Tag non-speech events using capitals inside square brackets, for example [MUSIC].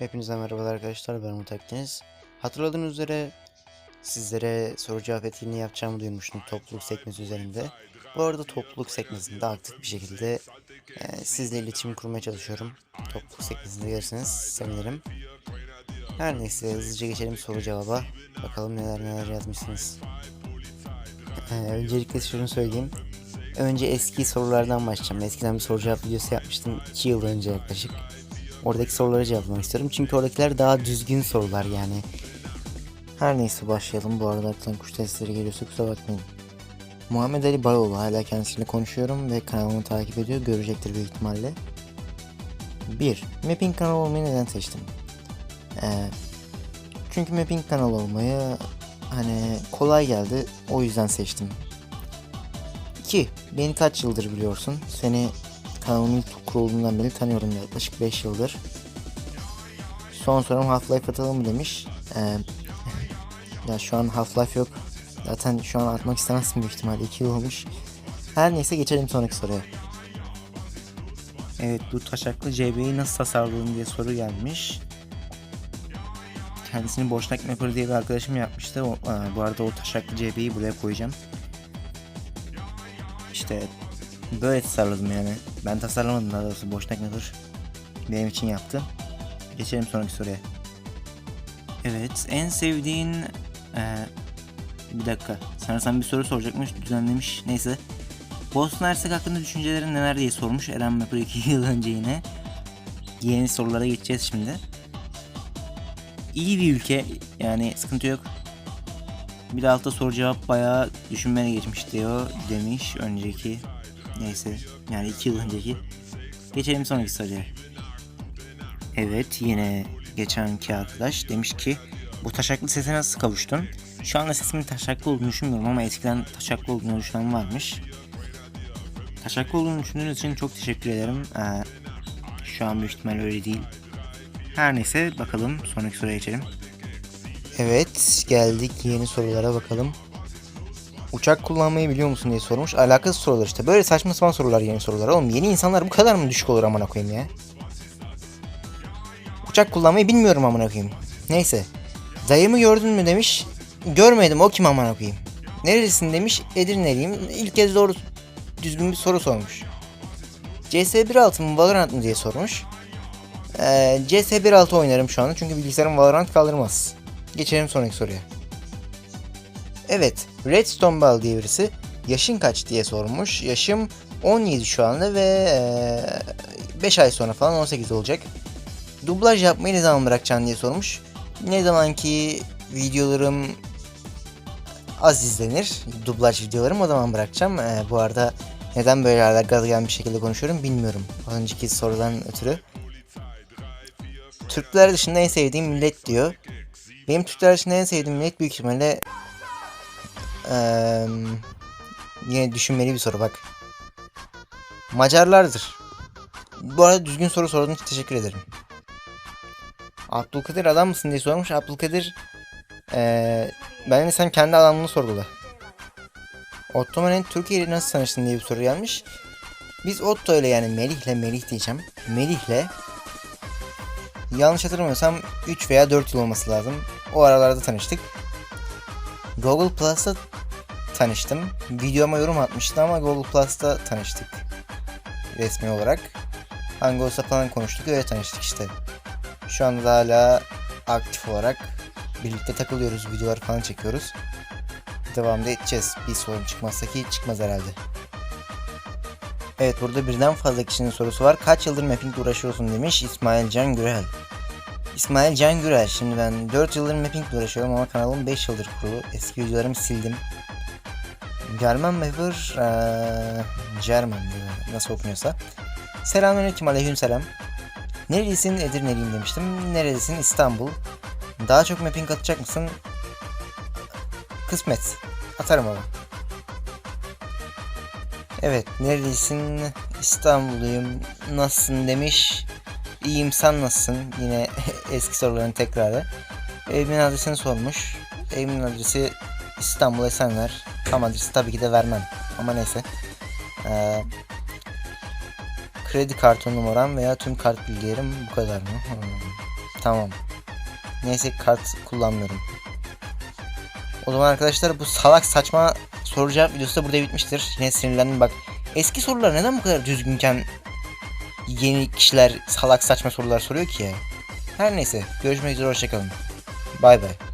Hepinize merhabalar arkadaşlar ben Umut. Hatırladığınız üzere sizlere soru cevap etkinliği yapacağımı duyurmuştum topluluk sekmesi üzerinde. Bu arada topluluk sekmesinde aktif bir şekilde e, sizle iletişim kurmaya çalışıyorum. Topluluk sekmesinde görürseniz sevinirim. Her neyse hızlıca geçelim soru cevaba. Bakalım neler neler yazmışsınız. E, öncelikle şunu söyleyeyim. Önce eski sorulardan başlayacağım. Eskiden bir soru cevap videosu yapmıştım 2 yıl önce yaklaşık. Oradaki soruları cevaplamak istiyorum. Çünkü oradakiler daha düzgün sorular yani. Her neyse başlayalım. Bu arada arkadan kuş sesleri geliyorsa kusura bakmayın. Muhammed Ali Bayoğlu hala kendisiyle konuşuyorum ve kanalımı takip ediyor. Görecektir büyük ihtimalle. 1. Mapping kanalı olmayı neden seçtim? Ee, çünkü mapping kanalı olmayı hani kolay geldi. O yüzden seçtim. 2. Beni kaç yıldır biliyorsun? Seni kanalımın kurulduğundan beri tanıyorum yaklaşık 5 yıldır. Son sorum Half-Life atalım mı demiş. Ee, [LAUGHS] ya şu an Half-Life yok. Zaten şu an atmak istemezsin büyük ihtimalle 2 yıl olmuş. Her neyse geçelim sonraki soruya. Evet bu taşaklı CB'yi nasıl tasarladın diye soru gelmiş. Kendisini Boşnak Mapper diye bir arkadaşım yapmıştı. O, aa, bu arada o taşaklı CB'yi buraya koyacağım. İşte böyle tasarladım yani. Ben tasarlamadım daha doğrusu. Boşnak Mapper benim için yaptı. Geçelim sonraki soruya. Evet en sevdiğin... eee, bir dakika. Sanırsam bir soru soracakmış. Düzenlemiş. Neyse. Bosna Hersek hakkında düşüncelerin neler diye sormuş Eren Mapper 2 [LAUGHS] yıl önce yine. Yeni sorulara geçeceğiz şimdi. İyi bir ülke. Yani sıkıntı yok. Bir de altta soru cevap bayağı düşünmene geçmiş diyor demiş önceki. Neyse yani 2 yıl önceki. Geçelim sonraki soruya. Evet yine geçenki arkadaş demiş ki bu taşaklı sese nasıl kavuştun? Şu anda sesimin taşaklı olduğunu düşünmüyorum ama eskiden taşaklı olduğunu düşünen varmış. Taşaklı olduğunu düşündüğünüz için çok teşekkür ederim. Ee, şu an büyük ihtimal öyle değil. Her neyse bakalım sonraki soruya geçelim. Evet geldik yeni sorulara bakalım. Uçak kullanmayı biliyor musun diye sormuş. Alakasız sorular işte. Böyle saçma sapan sorular yeni sorular. Oğlum yeni insanlar bu kadar mı düşük olur amına koyayım ya? Uçak kullanmayı bilmiyorum amına koyayım. Neyse. Dayımı gördün mü demiş. Görmedim o kim amına koyayım. Nerelisin demiş. Edirne'liyim. İlk kez doğru düzgün bir soru sormuş. CS 1.6 mı Valorant mı diye sormuş. Ee, CS 1.6 oynarım şu anda çünkü bilgisayarım Valorant kaldırmaz. Geçelim sonraki soruya. Evet, Redstone Ball diye yaşın kaç diye sormuş. Yaşım 17 şu anda ve 5 ay sonra falan 18 olacak. Dublaj yapmayı ne zaman bırakacaksın diye sormuş. Ne zaman ki videolarım az izlenir, dublaj videolarım o zaman bırakacağım. Ee, bu arada neden böyle hala gaz bir şekilde konuşuyorum bilmiyorum. Önceki sorudan ötürü. Türkler dışında en sevdiğim millet diyor. Benim Türkler dışında en sevdiğim millet büyük ihtimalle eee, yine düşünmeli bir soru bak. Macarlardır. Bu arada düzgün soru sorduğun için teşekkür ederim. Abdülkadir adam mısın diye sormuş. Abdülkadir eee ben de sen kendi adamlığını sordular. Ottoman'ın Türkiye ile nasıl tanıştın diye bir soru gelmiş. Biz Otto ile yani Melih'le Melih diyeceğim. Melih'le yanlış hatırlamıyorsam 3 veya 4 yıl olması lazım. O aralarda tanıştık. Google Plus'ta tanıştım. Videoma yorum atmıştı ama Google Plus'ta tanıştık. Resmi olarak. Hangouts'ta falan konuştuk öyle tanıştık işte. Şu anda da hala aktif olarak birlikte takılıyoruz, videolar falan çekiyoruz. Devamda edeceğiz. Bir sorun çıkmazsa ki çıkmaz herhalde. Evet burada birden fazla kişinin sorusu var. Kaç yıldır mappingle uğraşıyorsun demiş İsmail Can Gürel. İsmail Can Gürel. Şimdi ben 4 yıldır mappingle uğraşıyorum ama kanalım 5 yıldır kurulu. Eski videolarımı sildim. German Mapper eee German. Nasıl okunuyorsa. Selamünaleyküm aleyküm selam. Nerelisin Edirne'liyim demiştim. Nerelisin İstanbul. Daha çok mapping atacak mısın? Kısmet. Atarım ama. Evet, neredesin? İstanbulluyum. Nasılsın demiş. İyiyim sen nasılsın? Yine [LAUGHS] eski soruların tekrarı. Evimin adresini sormuş. Evimin adresi İstanbul Esenler. Tam adresi tabii ki de vermem. Ama neyse. Ee, kredi kartı numaram veya tüm kart bilgilerim bu kadar mı? Hmm. Tamam. Neyse kart kullanmıyorum. O zaman arkadaşlar bu salak saçma soru cevap videosu da burada bitmiştir. Yine sinirlendim bak. Eski sorular neden bu kadar düzgünken yeni kişiler salak saçma sorular soruyor ki? Her neyse görüşmek üzere hoşçakalın. Bay bay.